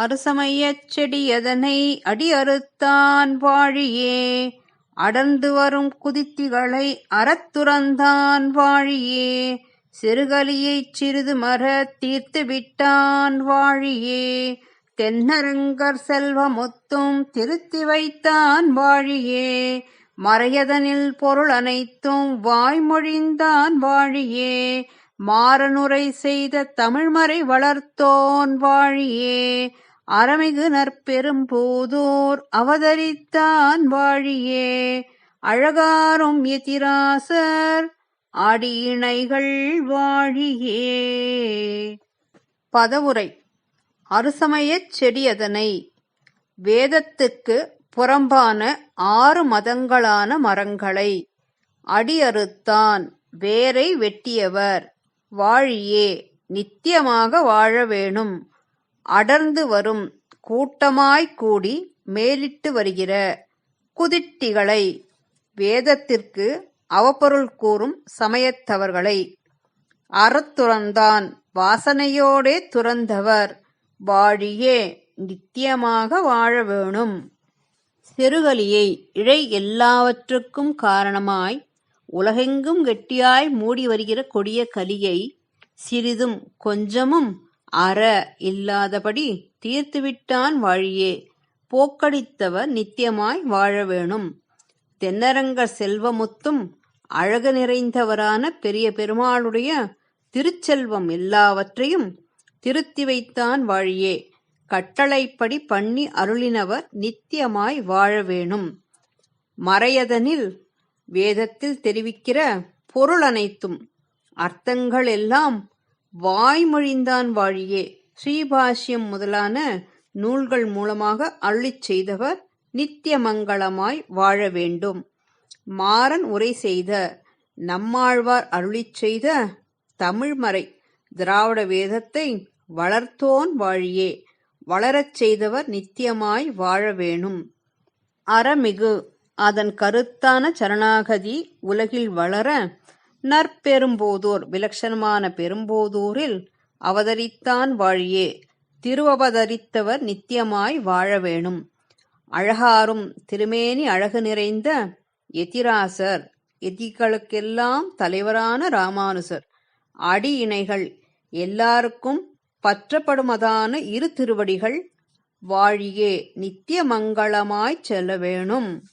அறுசமயச் செடியதனை அடியறுத்தான் வாழியே? அடர்ந்து வரும் குதித்திகளை அறத்துறந்தான் வாழியே? சிறுகலியைச் சிறிது மர தீர்த்து விட்டான் வாழியே? தென்னரங்கர் செல்வமொத்தும் திருத்தி வைத்தான் வாழியே? மறையதனில் பொருள் அனைத்தும் வாய்மொழிந்தான் வாழியே? மாறனுரை செய்த தமிழ்மறை வளர்த்தோன் வாழியே? அறமிகு நற்பெரும்பூதூர் அவதரித்தான் வாழியே. அழகாரும் எதிராசர் அடியிணைகள் வாழியே. பதவுரை. அருசமயச் செடியதனை. வேதத்துக்கு புறம்பான ஆறு மதங்களான மரங்களை. அடியறுத்தான் வேரை வெட்டியவர். வாழியே நித்தியமாக வாழ வேணும். அடர்ந்து வரும் கூட்டமாய்க் கூடி மேலிட்டு வருகிற குதிட்டிகளை வேதத்திற்கு அவப்பொருள் கூறும் சமயத்தவர்களை. அறத்துறந்தான் வாசனையோடே துறந்தவர் வாழியே நித்தியமாக வாழ வேணும். செருகலியை இழை எல்லாவற்றுக்கும் காரணமாய் உலகெங்கும் கெட்டியாய் மூடி வருகிற கொடிய கலியை சிறிதும் கொஞ்சமும் அற இல்லாதபடி தீர்த்துவிட்டான் வாழியே. போக்கடித்தவர் நித்தியமாய் வாழ வேணும். தென்னரங்க செல்வமுத்தும் அழகு நிறைந்தவரான பெரிய பெருமாளுடைய திருச்செல்வம் எல்லாவற்றையும் திருத்தி வைத்தான் வாழியே. கட்டளைப்படி பண்ணி அருளினவர் நித்தியமாய் வாழ வேணும். மறையதனில் வேதத்தில் தெரிவிக்கிற பொருள் அனைத்தும் அர்த்தங்கள் எல்லாம் வாய்மொழிந்தான் வாழியே. ஸ்ரீபாஷ்யம் முதலான நூல்கள் மூலமாக அருளிச் செய்தவர் நித்திய மங்களமாய் வாழ வேண்டும். மாறன் உரை செய்த நம்மாழ்வார் அருளிச் செய்த தமிழ்மறை திராவிட வேதத்தை வளர்த்தோன் வாழியே. வளரச் செய்தவர் நித்தியமாய் வாழ வேணும். அறமிகு அதன் கருத்தான சரணாகதி உலகில் வளர நற்பெரும்போதூர் விலட்சணமான பெரும்போதூரில் அவதரித்தான் வாழியே. திருவவதரித்தவர் நித்தியமாய் வாழ வேணும். அழகாரும் திருமேனி அழகு நிறைந்த எதிராசர் எதிகளுக்கெல்லாம் தலைவரான ராமானுசர் அடி இணைகள் எல்லாருக்கும் பற்றப்படுமதான இரு திருவடிகள் வாழியே நித்திய மங்களமாய்ச் செல்ல வேணும்.